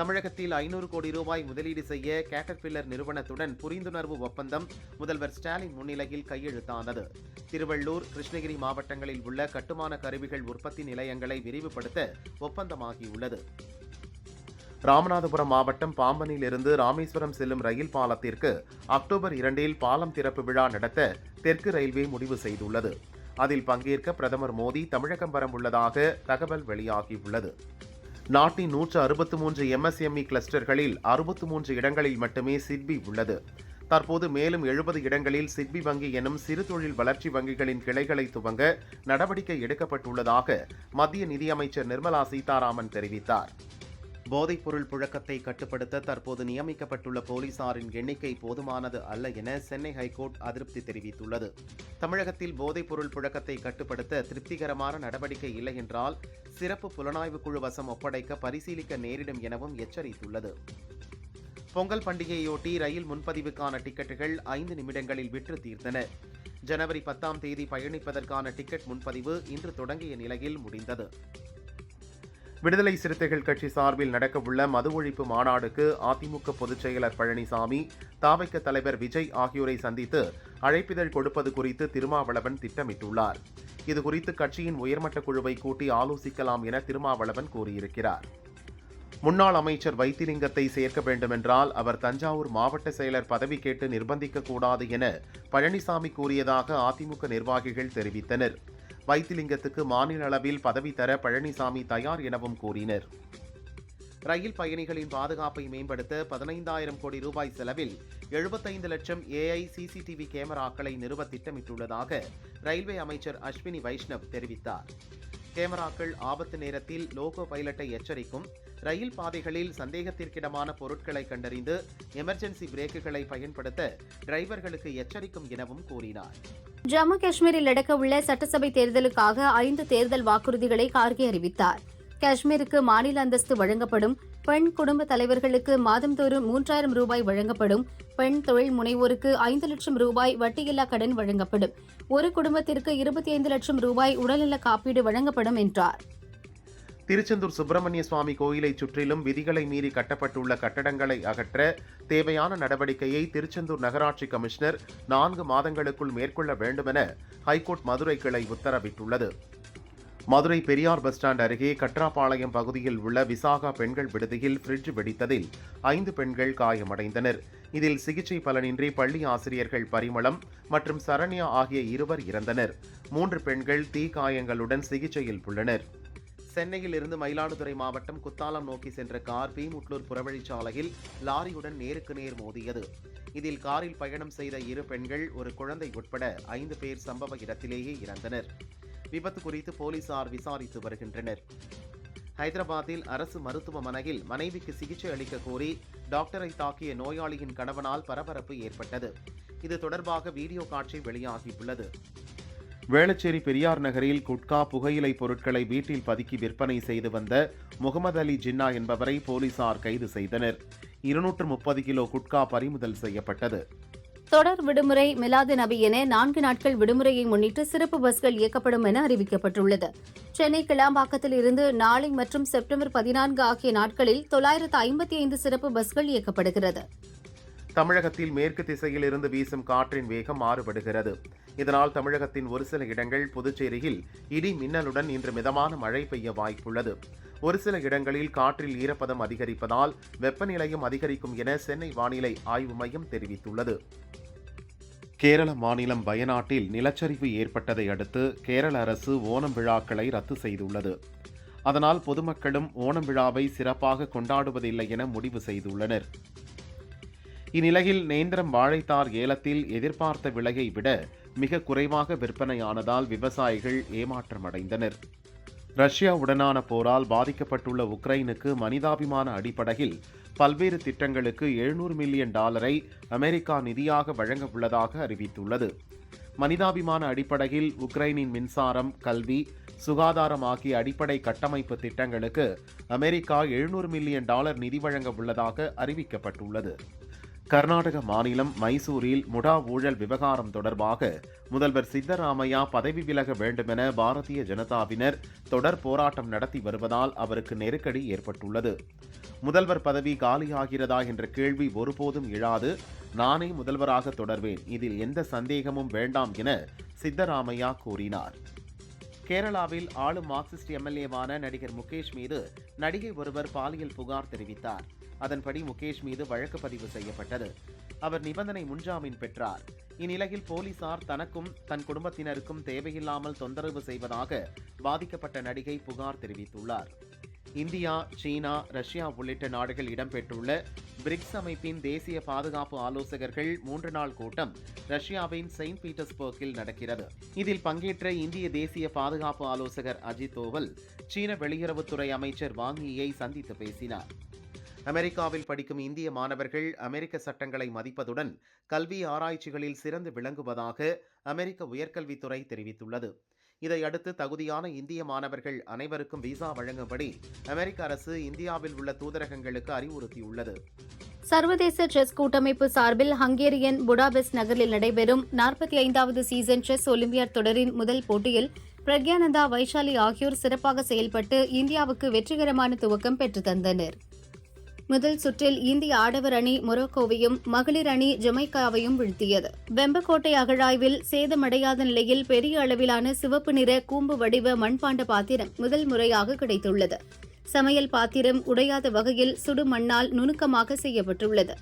தமிழகத்தில் ஐநூறு கோடி ரூபாய் முதலீடு செய்ய கேட்டர்பில்லர் நிறுவனத்துடன் புரிந்துணர்வு ஒப்பந்தம் முதல்வர் ஸ்டாலின் முன்னிலையில் கையெழுத்தானது. திருவள்ளூர் கிருஷ்ணகிரி மாவட்டங்களில் உள்ள கட்டுமான கருவிகள் உற்பத்தி நிலையங்களை விரிவுபடுத்த ஒப்பந்தமாகியுள்ளது. ராமநாதபுரம் மாவட்டம் பாம்பனில் இருந்து ராமேஸ்வரம் செல்லும் ரயில் பாலத்திற்கு அக்டோபர் இரண்டில் பாலம் திறப்பு விழா நடத்த தெற்கு ரயில்வே முடிவு செய்துள்ளது. அதில் பங்கேற்க பிரதமர் மோடி தமிழகம் வரம் உள்ளதாக தகவல் வெளியாகியுள்ளது. நாட்டின் நூற்று அறுபத்து மூன்று எம்எஸ்எம்இ கிளஸ்டர்களில் அறுபத்து மூன்று இடங்களில் மட்டுமே சிட்பி உள்ளது. தற்போது மேலும் எழுபது இடங்களில் சிட்பி வங்கி எனும் சிறு தொழில் வளர்ச்சி வங்கிகளின் கிளைகளை துவங்க நடவடிக்கை எடுக்கப்பட்டுள்ளதாக மத்திய நிதியமைச்சர் நிர்மலா சீதாராமன் தெரிவித்தார். போதைப்பொருள் புழக்கத்தை கட்டுப்படுத்த தற்போது நியமிக்கப்பட்டுள்ள போலீசாரின் எண்ணிக்கை போதுமானது அல்ல என சென்னை ஹைகோர்ட் அதிருப்தி தெரிவித்துள்ளது. தமிழகத்தில் போதைப்பொருள் புழக்கத்தை கட்டுப்படுத்த திருப்திகரமான நடவடிக்கை இல்லை என்றால் சிறப்பு புலனாய்வு குழு வசம் ஒப்படைக்க பரிசீலிக்க நேரிடும் எனவும் எச்சரித்துள்ளது. பொங்கல் பண்டிகையொட்டி ரயில் முன்பதிவுக்கான டிக்கெட்டுகள் ஐந்து நிமிடங்களில் விற்று தீர்த்தன. ஜனவரி பத்தாம் தேதி பயணிப்பதற்கான டிக்கெட் முன்பதிவு இன்று தொடங்கிய நிலையில் முடிந்தது. விடுதலை சிறுத்தைகள் கட்சி சார்பில் நடக்கவுள்ள மது ஒழிப்பு மாநாடுக்கு அதிமுக பொதுச் செயலர் பழனிசாமி தாவைக்க தலைவர் விஜய் ஆகியோரை சந்தித்து அழைப்பிதழ் கொடுப்பது குறித்து திருமாவளவன் திட்டமிட்டுள்ளார். இதுகுறித்து கட்சியின் உயர்மட்ட குழுவை கூட்டி ஆலோசிக்கலாம் என திருமாவளவன் கூறியிருக்கிறார். முன்னாள் அமைச்சர் வைத்திலிங்கத்தை சேர்க்க வேண்டுமென்றால் அவர் தஞ்சாவூர் மாவட்ட செயலர் பதவி கேட்டு நிர்பந்திக்க கூடாது என பழனிசாமி கூறியதாக அதிமுக நிர்வாகிகள் தெரிவித்தனர். வைத்திலிங்கத்துக்கு மாநில அளவில் பதவி தர பழனிசாமி தயார் எனவும் கூறினர். ரயில் பயணிகளின் பாதுகாப்பை மேம்படுத்த பதினைந்தாயிரம் கோடி ரூபாய் செலவில் எழுபத்தைந்து லட்சம் ஏஐ சிசிடிவி கேமராக்களை நிறுவ திட்டமிட்டுள்ளதாக ரயில்வே அமைச்சர் அஸ்வினி வைஷ்ணவ் தெரிவித்தார். கேமராக்கள் ஆபத்து நேரத்தில் லோகோ பைலட்டை எச்சரிக்கும் ரயில் பாதைகளில் சந்தேகத்திற்கிடமான பொருட்களை கண்டறிந்து எமர்ஜென்சி பிரேக்குகளை பயன்படுத்த டிரைவர்களுக்கு எச்சரிக்கும் எனவும் கூறினார். ஜம்மு காஷ்மீரில் நடக்கவுள்ள சட்டசபை தேர்தலுக்காக ஐந்து தேர்தல் வாக்குறுதிகளை கார்கே அறிவித்தார். காஷ்மீருக்கு மாநில அந்தஸ்து வழங்கப்படும் பெண் குடும்ப தலைவர்களுக்கு மாதந்தோறும் மூன்றாயிரம் ரூபாய் வழங்கப்படும் பெண் தொழில் முனைவோருக்கு ஐந்து லட்சம் ரூபாய் வட்டியில்லா கடன் வழங்கப்படும் ஒரு குடும்பத்திற்கு இருபத்தி ஐந்து லட்சம் ரூபாய் உடல்நல காப்பீடு வழங்கப்படும் என்றார். திருச்செந்தூர் சுப்பிரமணிய சுவாமி கோயிலைச் சுற்றிலும் விதிகளை மீறி கட்டப்பட்டுள்ள கட்டடங்களை அகற்ற தேவையான நடவடிக்கையை திருச்செந்தூர் நகராட்சி கமிஷனர் நான்கு மாதங்களுக்குள் மேற்கொள்ள வேண்டுமென ஹைகோர்ட் மதுரை கிளை உத்தரவிட்டுள்ளது. மதுரை பெரியார் பஸ் ஸ்டாண்ட் அருகே கட்ராபாளையம் பகுதியில் உள்ள விசாகா பெண்கள் விடுதியில் ஃப்ரிட்ஜ் வெடித்ததில் ஐந்து பெண்கள் காயமடைந்தனர். இதில் சிகிச்சை பலனின்றி பள்ளி ஆசிரியர்கள் பரிமளம் மற்றும் சரண்யா ஆகிய இருவர் இறந்தனர். மூன்று பெண்கள் தீ காயங்களுடன் சிகிச்சையில் உள்ளனர். சென்னையில் இருந்து மயிலாடுதுறை மாவட்டம் குத்தாலம் நோக்கி சென்ற கார் பீமுட்லூர் புறவழிச்சாலையில் லாரியுடன் நேருக்கு நேர் மோதியது. இதில் காரில் பயணம் செய்த இரு பெண்கள் ஒரு குழந்தை உட்பட ஐந்து பேர் சம்பவ இடத்திலேயே இறந்தனர். விபத்து குறித்து போலீசார் விசாரித்து வருகின்றனர். ஹைதராபாத்தில் அரசு மருத்துவமனையில் மனைவிக்கு சிகிச்சை அளிக்க கோரி டாக்டரை தாக்கிய நோயாளியின் கணவனால் பரபரப்பு ஏற்பட்டது. இது தொடர்பாக வீடியோ காட்சி வெளியாகியுள்ளது. வேளச்சேரி பெரியார் நகரில் குட்கா புகையிலை பொருட்களை வீட்டில் பதுக்கி விற்பனை செய்து வந்த முகமது அலி ஜின்னா என்பவரை போலீசார் கைது செய்தனர். இருநூற்று முப்பது கிலோ குட்கா பறிமுதல் செய்யப்பட்டது. தொடர் விடுமுறை மிலாது நபி என நான்கு நாட்கள் விடுமுறையை முன்னிட்டு சிறப்பு பஸ்கள் இயக்கப்படும் என அறிவிக்கப்பட்டுள்ளது. சென்னை கிளாம்பாக்கத்தில் இருந்து நாளை மற்றும் செப்டம்பர் பதினான்கு ஆகிய நாட்களில் தொள்ளாயிரத்து ஐம்பத்தி ஐந்து சிறப்பு பஸ்கள் இயக்கப்படுகிறது. தமிழகத்தில் மேற்கு திசையில் இருந்து வீசும் காற்றின் வேகம் மாறுபடுகிறது. இதனால் தமிழகத்தின் ஒரு சில இடங்கள் புதுச்சேரியில் இடி மின்னலுடன் இன்று மிதமான மழை பெய்ய வாய்ப்புள்ளது. ஒரு சில இடங்களில் காற்றில் ஈரப்பதம் அதிகரிப்பதால் வெப்பநிலையும் அதிகரிக்கும் என சென்னை வானிலை ஆய்வு மையம் தெரிவித்துள்ளது. கேரள மாநிலம் வயநாட்டில் நிலச்சரிவு ஏற்பட்டதை அடுத்து கேரள அரசு ஓணம் விழாக்களை ரத்து செய்துள்ளது. அதனால் பொதுமக்களும் ஓணம் விழாவை சிறப்பாக கொண்டாடுவதில்லை என முடிவு செய்துள்ளனர். இந்நிலையில் நேந்திரம் வாழைத்தார் ஏலத்தில் எதிர்பார்த்த விலையை விட மிக குறைவாக விற்பனையானதால் விவசாயிகள் ஏமாற்றமடைந்தனர். ரஷ்யாவுடனான போரால் பாதிக்கப்பட்டுள்ள உக்ரைனுக்கு மனிதாபிமான அடிப்படையில் பல்வேறு திட்டங்களுக்கு எழுநூறு மில்லியன் டாலரை அமெரிக்கா நிதியாக வழங்க உள்ளதாக அறிவித்துள்ளது. மனிதாபிமான அடிப்படையில் உக்ரைனின் மின்சாரம் கல்வி சுகாதாரம் ஆகிய அடிப்படை கட்டமைப்பு திட்டங்களுக்கு அமெரிக்கா எழுநூறு மில்லியன் டாலர் நிதி வழங்க உள்ளதாக அறிவிக்கப்பட்டுள்ளது. கர்நாடக மாநிலம் மைசூரில் முடா ஊழல் விவகாரம் தொடர்பாக முதல்வர் சித்தராமையா பதவி விலக வேண்டுமென பாரதிய ஜனதாவினர் தொடர் போராட்டம் நடத்தி வருவதால் அவருக்கு நெருக்கடி ஏற்பட்டுள்ளது. முதல்வர் பதவி காலியாகிறதா என்ற கேள்வி ஒருபோதும் இழாது நானே முதல்வராக தொடர்வேன். இதில் எந்த சந்தேகமும் வேண்டாம் என சித்தராமையா கூறினார். கேரளாவில் ஆளும் மார்க்சிஸ்ட் எம்எல்ஏவான நடிகர் முகேஷ் மீது நடிகை ஒருவர் பாலியல் புகார் தெரிவித்தார். அதன்படி முகேஷ் மீது வழக்கு பதிவு செய்யப்பட்டது. அவர் நிபந்தனை முன்ஜாமீன் பெற்றார். இந்நிலையில் போலீசார் தனக்கும் தன் குடும்பத்தினருக்கும் தேவையில்லாமல் தொந்தரவு செய்வதாக பாதிக்கப்பட்ட நடிகை புகார் தெரிவித்துள்ளார். இந்தியா சீனா ரஷ்யா உள்ளிட்ட நாடுகள் இடம்பெற்றுள்ள பிரிக்ஸ் அமைப்பின் தேசிய பாதுகாப்பு ஆலோசகர்கள் மூன்று நாள் கூட்டம் ரஷ்யாவின் செயின்ட் பீட்டர்ஸ்பர்க்கில் நடக்கிறது. இதில் பங்கேற்ற இந்திய தேசிய பாதுகாப்பு ஆலோசகர் அஜித் தோவல் சீன வெளியுறவுத்துறை அமைச்சர் வாங் யியை சந்தித்து பேசினார். அமெரிக்காவில் படிக்கும் இந்திய மாணவர்கள் அமெரிக்க சட்டங்களை மதிப்பதுடன் கல்வி ஆராய்ச்சிகளில் சிறந்து விளங்குவதாக அமெரிக்க உயர்கல்வித்துறை தெரிவித்துள்ளது. இதையடுத்து தகுதியான இந்திய மாணவர்கள் அனைவருக்கும் விசா வழங்கும்படி அமெரிக்க அரசு இந்தியாவில் உள்ள தூதரகங்களுக்கு அறிவுறுத்தியுள்ளது. சர்வதேச செஸ் கூட்டமைப்பு சார்பில் ஹங்கேரியன் புடாபெஸ்ட் நகரில் நடைபெறும் நாற்பத்தி ஐந்தாவது சீசன் செஸ் ஒலிம்பியர் தொடரின் முதல் போட்டியில் பிரக்யானந்தா வைஷாலி ஆகியோர் சிறப்பாக செயல்பட்டு இந்தியாவுக்கு வெற்றிகரமான துவக்கம் பெற்று தந்தனர். முதல் சுற்றில் இந்திய ஆடவர் அணி மொரோக்கோவையும் மகளிர் அணி ஜமைக்காவையும் வீழ்த்தியது. வெம்பக்கோட்டை அகழாய்வில் சேதமடையாத நிலையில் பெரிய அளவிலான சிவப்பு நிற கூம்பு வடிவ மண்பாண்ட பாத்திரம் முதல் முறையாக கிடைத்துள்ளது. சமையல் பாத்திரம் உடையாத வகையில் சுடு மண்ணால் நுணுக்கமாக செய்யப்பட்டுள்ளது.